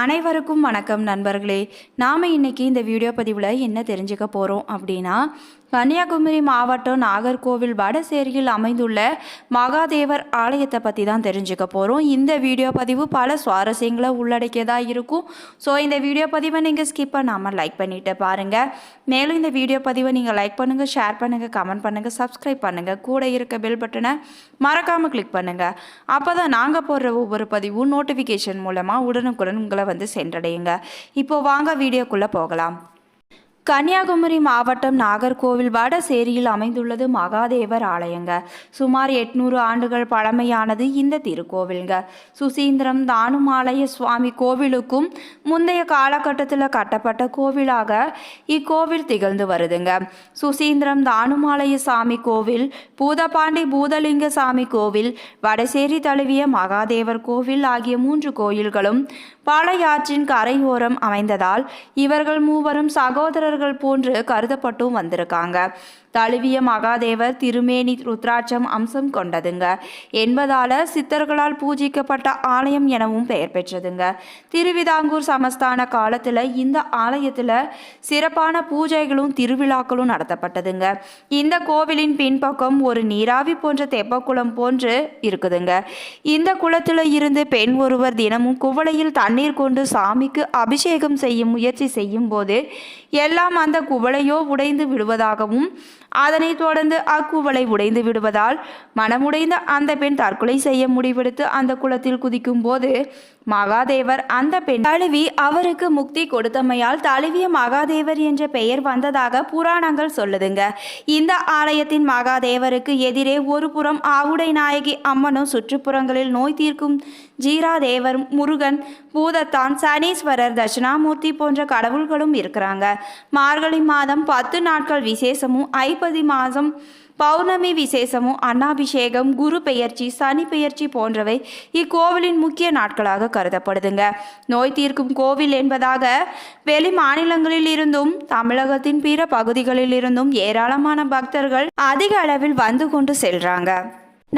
அனைவருக்கும் வணக்கம் நண்பர்களே. நாம் இன்னைக்கு இந்த வீடியோ பதிவில் என்ன தெரிஞ்சுக்க போகிறோம் அப்படின்னா கன்னியாகுமரி மாவட்டம் நாகர்கோவில் வடசேரியில் அமைந்துள்ள மகாதேவர் ஆலயத்தை பற்றி தான் தெரிஞ்சுக்க போகிறோம் இந்த வீடியோ பதிவு பல சுவாரஸ்யங்களை உள்ளடக்கியதாக இருக்கும். ஸோ இந்த வீடியோ பதிவை நீங்கள் ஸ்கிப் பண்ணாமல் லைக் பண்ணிவிட்டு பாருங்கள் மேலும் இந்த வீடியோ பதிவை நீங்கள் லைக் பண்ணுங்கள் ஷேர் பண்ணுங்கள் கமெண்ட் பண்ணுங்கள் சப்ஸ்கிரைப் பண்ணுங்கள் கூட இருக்க பெல் பட்டனை மறக்காமல் கிளிக் பண்ணுங்கள் அப்போ தான் நாங்கள் போடுற ஒவ்வொரு பதிவும் நோட்டிஃபிகேஷன் மூலமாக உடனுக்குடன் உங்களை வந்து சென்றடையுங்க. இப்போ வாங்க வீடியோக்குள்ளே போகலாம். கன்னியாகுமரி மாவட்டம் நாகர்கோவில் வடசேரியில் அமைந்துள்ளது மகாதேவர் ஆலயங்க. சுமார் எட்நூறு ஆண்டுகள் பழமையானது இந்த திருக்கோவிலுங்க. சுசீந்திரம் தானுமாலய சுவாமி கோவிலுக்கும் முந்தைய காலகட்டத்தில் கட்டப்பட்ட கோவிலாக இக்கோவில் திகழ்ந்து வருதுங்க. சுசீந்திரம் தானுமாலய சாமி கோவில் பூதபாண்டி பூதலிங்க சாமி கோவில் வடசேரி தழுவிய மகாதேவர் கோவில் ஆகிய மூன்று கோயில்களும் பாளையாற்றின் கரையோரம் அமைந்ததால் இவர்கள் மூவரும் வீரர்கள் போன்று கருதப்பட்டும் வந்திருக்காங்க. தழுவிய மகாதேவர் திருமேனி ருத்ராட்சம் அம்சம் கொண்டதுங்க. என்பதால சித்தர்களால் பூஜிக்கப்பட்ட ஆலயம் எனவும் பெயர் பெற்றதுங்க. திருவிதாங்கூர் சமஸ்தான காலத்துல இந்த ஆலயத்துல சிறப்பான பூஜைகளும் திருவிழாக்களும் நடத்தப்பட்டதுங்க. இந்த கோவிலின் பின்பக்கம் ஒரு நீராவி போன்ற தெப்பக்குளம் போன்று இருக்குதுங்க. இந்த குளத்துல இருந்து பெண் ஒருவர் தினமும் குவளையில் தண்ணீர் கொண்டு சாமிக்கு அபிஷேகம் செய்யும் முயற்சி செய்யும் போது எல்லாம் அந்த குவளையோ உடைந்து விடுவதாகவும் அதனைத் தொடர்ந்து அக்குவலை உடைந்து விடுவதால் மனமுடைந்த அந்த பெண் தற்கொலை செய்ய முடிவெடுத்து அந்த குளத்தில் குதிக்கும் போது மகாதேவர் அந்த பெண் தழுவி அவருக்கு முக்தி கொடுத்தமையால் தழுவிய மகாதேவர் என்ற பெயர் வந்ததாக புராணங்கள் சொல்லுதுங்க. இந்த ஆலயத்தின் மகாதேவருக்கு எதிரே ஒரு புறம் ஆவுடை நாயகி அம்மனும் சுற்றுப்புறங்களில் நோய் தீர்க்கும் ஜீராதேவர் முருகன் பூதத்தான் சனீஸ்வரர் தட்சிணாமூர்த்தி போன்ற கடவுள்களும் இருக்கிறாங்க. மார்கழி மாதம் பத்து நாட்கள் விசேஷமும் ஐப்பதி மாதம் பௌர்ணமி விசேஷமும் அன்னாபிஷேகம் குரு பெயர்ச்சி சனி பெயர்ச்சி போன்றவை இக்கோவிலின் முக்கிய நாட்களாக கருதப்படுதுங்க. நோய் தீர்க்கும் கோவில் என்பதாக வெளி மாநிலங்களில் இருந்தும் தமிழகத்தின் பிற பகுதிகளில் இருந்தும் ஏராளமான பக்தர்கள் அதிக அளவில் வந்து கொண்டு செல்றாங்க.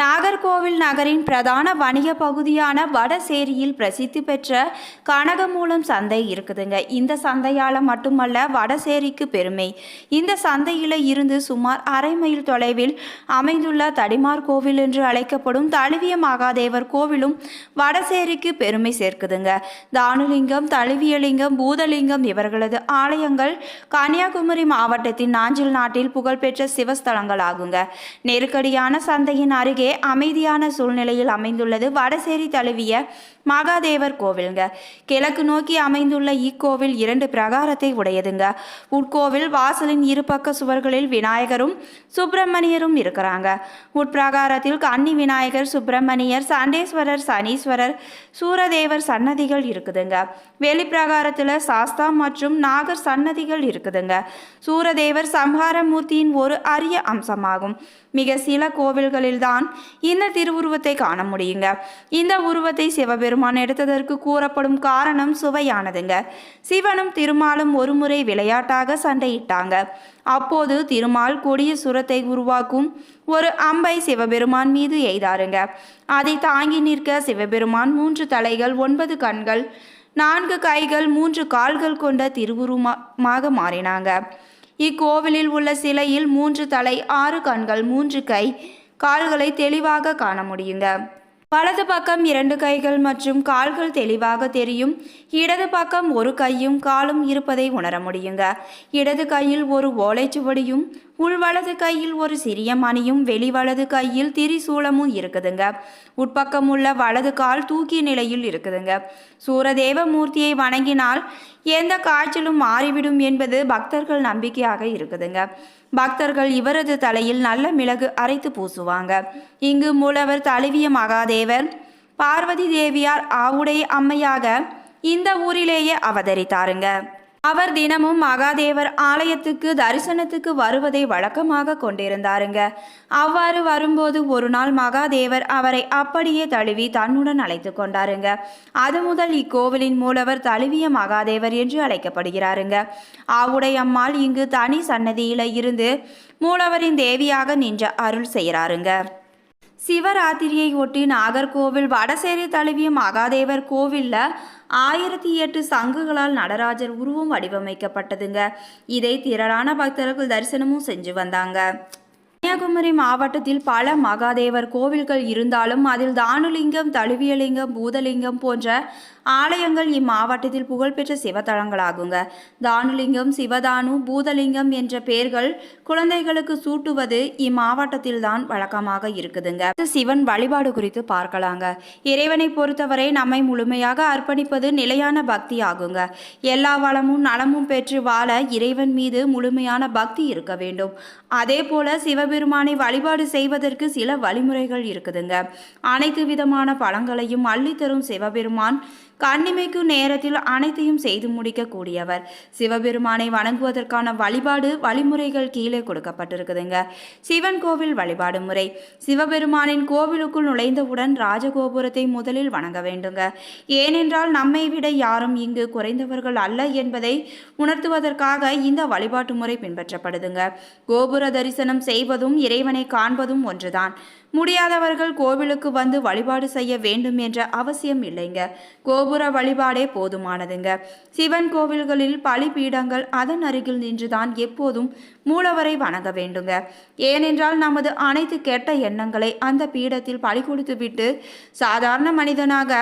நாகர்கோவில் நகரின் பிரதான வணிக பகுதியான வடசேரியில் பிரசித்தி பெற்ற கனகமூலம் சந்தை இருக்குதுங்க. இந்த சந்தையால் மட்டுமல்ல வடசேரிக்கு பெருமை. இந்த சந்தையில் இருந்து சுமார் அரை மைல் தொலைவில் அமைந்துள்ள தடிமார் கோவில் என்று அழைக்கப்படும் தழுவிய மகாதேவர் கோவிலும் வடசேரிக்கு பெருமை சேர்க்குதுங்க. தானுலிங்கம் தழுவியலிங்கம் பூதலிங்கம் இவர்களது ஆலயங்கள் கன்னியாகுமரி மாவட்டத்தின் நாஞ்சில் நாட்டில் புகழ்பெற்ற சிவஸ்தலங்கள் ஆகுங்க நெருக்கடியான சந்தையின் அருகே அமைதியான சூழ்நிலையில் அமைந்துள்ளது. வடசேரி தழுவிய மகாதேவர் கோவிலுங்க. கிழக்கு நோக்கி அமைந்துள்ள இக்கோவில் இரண்டு பிரகாரத்தை உடையதுங்க. உட்கோவில் வாசலின் இருபக்க சுவர்களில் விநாயகரும் சுப்பிரமணியரும் இருக்கிறாங்க. உட்பிரகாரத்தில் கன்னி விநாயகர் சுப்பிரமணியர் சண்டேஸ்வரர் சனீஸ்வரர் சூரதேவர் சன்னதிகள் இருக்குதுங்க. வெளிப்பிரகாரத்தில் சாஸ்தா மற்றும் நாகர் சன்னதிகள் இருக்குதுங்க. சூரதேவர் சம்ஹாரமூர்த்தியின் ஒரு அரிய அம்சமாகும். மிக சில கோவில்களில்தான் இந்த திருவுருவத்தை காண முடியுங்க. இந்த உருவத்தை சிவபெருமான் எடுத்ததற்கு கூறப்படும் காரணம் சுவையானதுங்க. சிவனும் திருமாலும் ஒருமுறை விளையாட்டாக சண்டையிட்டாங்க. அப்போது திருமால் கொடிய சுரத்தை உருவாக்கும் ஒரு அம்பை சிவபெருமான் மீது எய்தாருங்க. அதை தாங்கி நிற்க சிவபெருமான் மூன்று தலைகள் ஒன்பது கண்கள் நான்கு கைகள் மூன்று கால்கள் கொண்ட திருவுருவமாக மாறினாங்க. இக்கோவிலில் உள்ள சிலையில் மூன்று தலை ஆறு கண்கள் மூன்று கை கால்களை தெளிவாக காண முடியுங்க. வலது பக்கம் இரண்டு கைகள் மற்றும் கால்கள் தெளிவாக தெரியும். இடது பக்கம் ஒரு கையும் காலும் இருப்பதை உணர முடியுங்க. இடது கையில் ஒரு ஓலைச்சுவடியும் உள் வலது கையில் ஒரு சிறிய மணியும் வெளி வலது கையில் திரிசூலமும் இருக்குதுங்க. உட்பக்கம் உள்ள வலது கால் தூக்கிய நிலையில் இருக்குதுங்க. சூரதேவ மூர்த்தியை வணங்கினால் எந்த காய்ச்சலும் மாறிவிடும் என்பது பக்தர்கள் நம்பிக்கையாக இருக்குதுங்க. பக்தர்கள் இவரது தலையில் நல்ல மிளகு அரைத்து பூசுவாங்க. இங்கு மூலவர் தழுவிய மகாதேவர் பார்வதி தேவியார் ஆவுடைய அம்மையாக இந்த ஊரிலேயே அவதரித்தாருங்க. அவர் தினமும் மகாதேவர் ஆலயத்துக்கு தரிசனத்துக்கு வருவதை வழக்கமாக கொண்டிருந்தாருங்க. அவ்வாறு வரும்போது ஒரு நாள் மகாதேவர் அவரை அப்படியே தழுவி தன்னுடன் அழைத்து கொண்டாருங்க. அது முதல் இக்கோவிலின் மூலவர் தழுவிய மகாதேவர் என்று அழைக்கப்படுகிறாருங்க. ஆவுடை அம்மாள் இங்கு தனி சன்னதியில இருந்து மூலவரின் தேவியாக நின்ற அருள் செய்கிறாருங்க. சிவராத்திரியை ஒட்டி நாகர்கோவில் வடசேரி தழுவிய மகாதேவர் கோவிலில் ஆயிரத்தி எட்டு சங்குகளால் நடராஜர் உருவம் வடிவமைக்கப்பட்டதுங்க. இதை திரளான பக்தர்கள் தரிசனமும் செஞ்சு வந்தாங்க. கன்னியாகுமரி மாவட்டத்தில் பல மகாதேவர் கோவில்கள் இருந்தாலும் அதில் தானுலிங்கம் தழுவியலிங்கம் பூதலிங்கம் போன்ற ஆலயங்கள் இம்மாவட்டத்தில் புகழ்பெற்ற சிவத்தலங்களாகுங்க. தானுலிங்கம் சிவதானு பூதலிங்கம் என்ற பெயர்கள் குழந்தைகளுக்கு சூட்டுவது இம்மாவட்டத்தில் தான் வழக்கமாக இருக்குதுங்க. சிவன் வழிபாடு குறித்து பார்க்கலாங்க. இறைவனை பொறுத்தவரை நம்மை முழுமையாக அர்ப்பணிப்பது நிலையான பக்தி ஆகுங்க எல்லா வளமும் நலமும் பெற்று வாழ இறைவன் மீது முழுமையான பக்தி இருக்க வேண்டும். அதே போல சிவபெருமானை வழிபாடு செய்வதற்கு சில வழிமுறைகள் இருக்குதுங்க. அனைத்து விதமான பழங்களையும் அள்ளித்தரும் சிவபெருமான் கண்ணிமைக்கும் நேரத்தில் அனைத்தையும் செய்து முடிக்கக்கூடியவர். சிவபெருமானை வணங்குவதற்கான வழிபாடு வழிமுறைகள் கீழே கொடுக்கப்பட்டிருக்குதுங்க. சிவன் கோவில் வழிபாடு முறை. சிவபெருமானின் கோவிலுக்குள் நுழைந்தவுடன் ராஜகோபுரத்தை முதலில் வணங்க வேண்டுங்க. ஏனென்றால் நம்மை விட யாரும் இங்கு குறைந்தவர்கள் அல்ல என்பதை உணர்த்துவதற்காக இந்த வழிபாட்டு முறை பின்பற்றப்படுதுங்க. கோபுர தரிசனம் செய்வதும் இறைவனை காண்பதும் ஒன்றுதான். முடியாதவர்கள் கோவிலுக்கு வந்து வழிபாடு செய்ய வேண்டும் என்ற அவசியம் இல்லைங்க. கோபுர வழிபாடே போதுமானதுங்க. சிவன் கோவில்களில் பலிபீடங்கள் அதன் அருகில் நின்றுதான் எப்போதும் மூலவரை வணங்க வேண்டுங்க. ஏனென்றால் நமது அனைத்து கெட்ட எண்ணங்களை அந்த பீடத்தில் பலி கொடுத்துவிட்டு சாதாரண மனிதனாக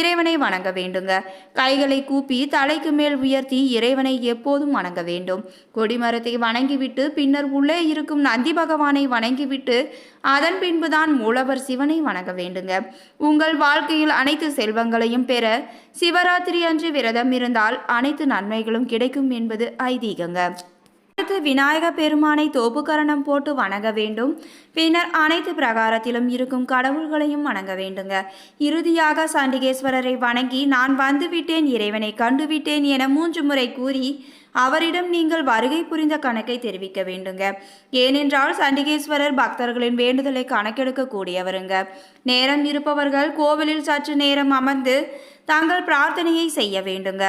இறைவனை வணங்க வேண்டுங்க. கைகளை கூப்பி தலைக்கு மேல் உயர்த்தி இறைவனை எப்போதும் வணங்க வேண்டும். கொடிமரத்தை வணங்கிவிட்டு பின்னர் உள்ளே இருக்கும் நந்தி பகவானை வணங்கிவிட்டு அதன் பின்புதான் மூலவர் சிவனை வணங்க வேண்டுங்க. உங்கள் வாழ்க்கையில் அனைத்து செல்வங்களையும் பெற சிவராத்திரி அன்று விரதம் இருந்தால் அனைத்து நன்மைகளும் கிடைக்கும் என்பது ஐதீகங்க. அடுத்து விநாயக பெருமானை தோப்புக்கரணம் போட்டு வணங்க வேண்டும். பின்னர் அனைத்து பிரகாரத்திலும் இருக்கும் கடவுள்களையும் வணங்க வேண்டுங்க. இறுதியாக சண்டிகேஸ்வரரை வணங்கி நான் வந்துவிட்டேன் இறைவனை கண்டுவிட்டேன் என மூன்று முறை கூறி அவரிடம் நீங்கள் வருகை புரிந்த கணக்கை தெரிவிக்க வேண்டுங்க. ஏனென்றால் சண்டிகேஸ்வரர் பக்தர்களின் வேண்டுதலை கணக்கெடுக்க கூடியவருங்க நேரம் இருப்பவர்கள் கோவிலில் சற்று நேரம் அமர்ந்து தங்கள் பிரார்த்தனையை செய்ய வேண்டுங்க.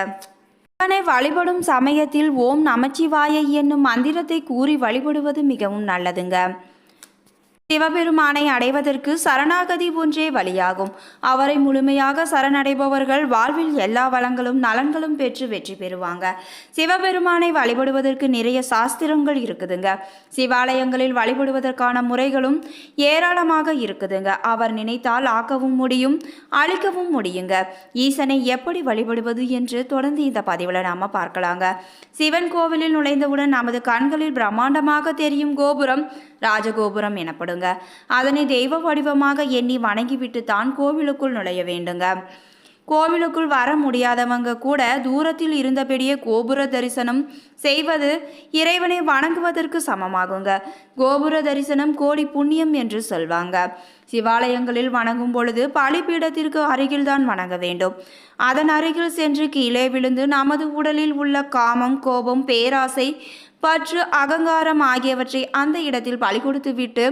சிவனை வழிபடும் சமயத்தில் ஓம் நமச்சிவாய என்னும் மந்திரத்தை கூறி வழிபடுவது மிகவும் நல்லதுங்க. சிவபெருமானை அடைவதற்கு சரணாகதி ஒன்றே வழியாகும். அவரை முழுமையாக சரணடைபவர்கள் வாழ்வில் எல்லா வளங்களும் நலன்களும் பெற்று வெற்றி பெறுவாங்க. சிவபெருமானை வழிபடுவதற்கு நிறைய சாஸ்திரங்கள் இருக்குதுங்க. சிவாலயங்களில் வழிபடுவதற்கான முறைகளும் ஏராளமாக இருக்குதுங்க. அவர் நினைத்தால் ஆக்கவும் முடியும் அழிக்கவும் முடியுங்க. ஈசனை எப்படி வழிபடுவது என்று தொடர்ந்து இந்த பதிவில் நாம பார்க்கலாங்க. சிவன் கோவிலில் நுழைந்தவுடன் நமது கண்களில் பிரம்மாண்டமாக தெரியும் கோபுரம் ராஜகோபுரம் எனப்படும். வேண்டுங்க. அதனை தெய்வ வடிவமாக எண்ணி வணங்கிவிட்டு தான் கோவிலுக்குள் நுழைய வேண்டுங்க. கோவிலுக்குள் வர முடியாதவங்க கூட தூரத்தில் இருந்தபடியே கோபுர தரிசனம் செய்வது இறைவனை வணங்குவதற்கு சமமாகுங்க. கோபுர தரிசனம் கோடி புண்ணியம் என்று சொல்வாங்க. சிவாலயங்களில் வணங்கும் பொழுது பலிபீடத்திற்கு அருகில்தான் வணங்க வேண்டும். அதன் அருகில் சென்று கீழே விழுந்து நமது உடலில் உள்ள காமம் கோபம் பேராசை பற்று அகங்காரம் ஆகியவற்றை அந்த இடத்தில் பலி கொடுத்துவிட்டு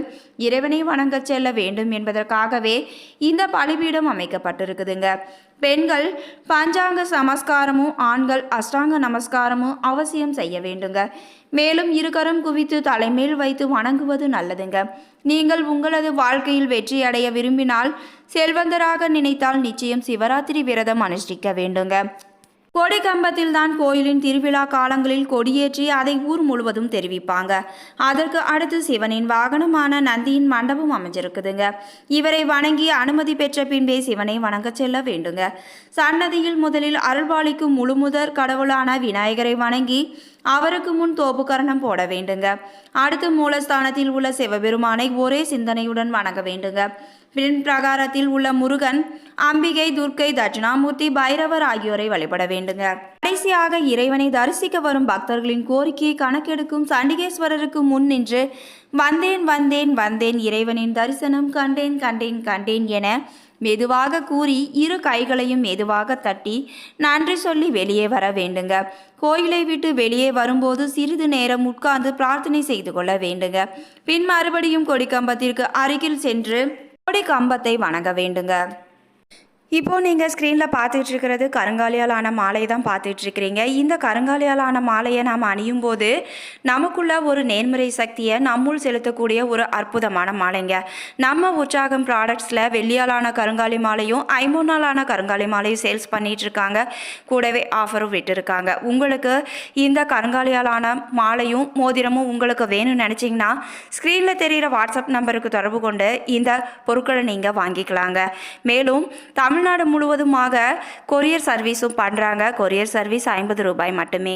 இறைவனை வணங்கச் செல்ல வேண்டும் என்பதற்காகவே இந்த பலிபீடம் அமைக்கப்பட்டிருக்குதுங்க. பெண்கள் பஞ்சாங்க சமஸ்காரமும் ஆண்கள் அஷ்டாங்க நமஸ்காரமும் அவசியம் செய்ய வேண்டுங்க. மேலும் இருகரம் குவித்து தலைமேல் வைத்து வணங்குவது நல்லதுங்க. நீங்கள் உங்களது வாழ்க்கையில் வெற்றி அடைய விரும்பினால் செல்வந்தராக நினைத்தால் நிச்சயம் சிவராத்திரி விரதம் அனுஷ்டிக்க வேண்டுங்க. கொடிக்கம்பத்தில் தான் கோயிலின் திருவிழா காலங்களில் கொடியேற்றி அதை ஊர் முழுவதும் தெரிவிப்பாங்க. அதற்கு அடுத்து சிவனின் வாகனமான நந்தியின் மண்டபம் அமைஞ்சிருக்குதுங்க. இவரை வணங்கி அனுமதி பெற்ற பின்பே சிவனை வணங்க செல்ல வேண்டுங்க. சன்னதியில் முதலில் அருள்பாலிக்கும் முழுமுதற் கடவுளான விநாயகரை வணங்கி அவருக்கு முன் தோப்புக்கரணம் போட வேண்டுங்க. அடுத்து மூலஸ்தானத்தில் உள்ள சிவபெருமானை ஒரே சிந்தனையுடன் வணங்க வேண்டுங்க. பின் பிரகாரத்தில் உள்ள முருகன் அம்பிகை துர்க்கை தட்சிணாமூர்த்தி பைரவர் ஆகியோரை வழிபட வேண்டுங்க கடைசியாக இறைவனை தரிசிக்க வரும் பக்தர்களின் கோரிக்கையை கணக்கெடுக்கும் சண்டிகேஸ்வரருக்கு முன் நின்று வந்தேன் வந்தேன் வந்தேன் இறைவனின் தரிசனம் கண்டேன் கண்டேன் கண்டேன் என மெதுவாக கூறி இரு கைகளையும் மெதுவாக தட்டி நன்றி சொல்லி வெளியே வர வேண்டுங்க. கோயிலை விட்டு வெளியே வரும்போது சிறிது நேரம் உட்கார்ந்து பிரார்த்தனை செய்து கொள்ள வேண்டுங்க. பின் மறுபடியும் கொடிக்கம்பத்திற்கு அருகில் சென்று கொடி கம்பத்தை வணங்க வேண்டுங்க. இப்போ நீங்கள் ஸ்க்ரீனில் பார்த்துட்டு இருக்கிறது கருங்காலியால் ஆன தான் பார்த்துட்டு இருக்கிறீங்க இந்த கருங்காலியால் ஆன மாலையை நாம் அணியும் போது நமக்குள்ள ஒரு நேர்மறை சக்தியை நம்முள் செலுத்தக்கூடிய ஒரு அற்புதமான மாலைங்க. நம்ம உற்சாகம் ப்ராடக்ட்ஸில் வெள்ளியாலான கருங்காலி மாலையும் ஐம்பொன்னாலான கருங்காலி மாலையும் சேல்ஸ் பண்ணிகிட்டு இருக்காங்க கூடவே ஆஃபரும் விட்டுருக்காங்க. உங்களுக்கு இந்த கருங்காலியாலான மாலையும் மோதிரமும் உங்களுக்கு வேணும்னு நினச்சிங்கன்னா ஸ்க்ரீனில் தெரிகிற வாட்ஸ்அப் நம்பருக்கு தொடர்பு கொண்டு இந்த பொருட்களை நீங்கள் வாங்கிக்கலாங்க. மேலும் தமிழ்நாடு முழுவதுமாக கொரியர் சர்வீஸும் பண்ணுறாங்க கொரியர் சர்வீஸ் ஐம்பது ரூபாய் மட்டுமே.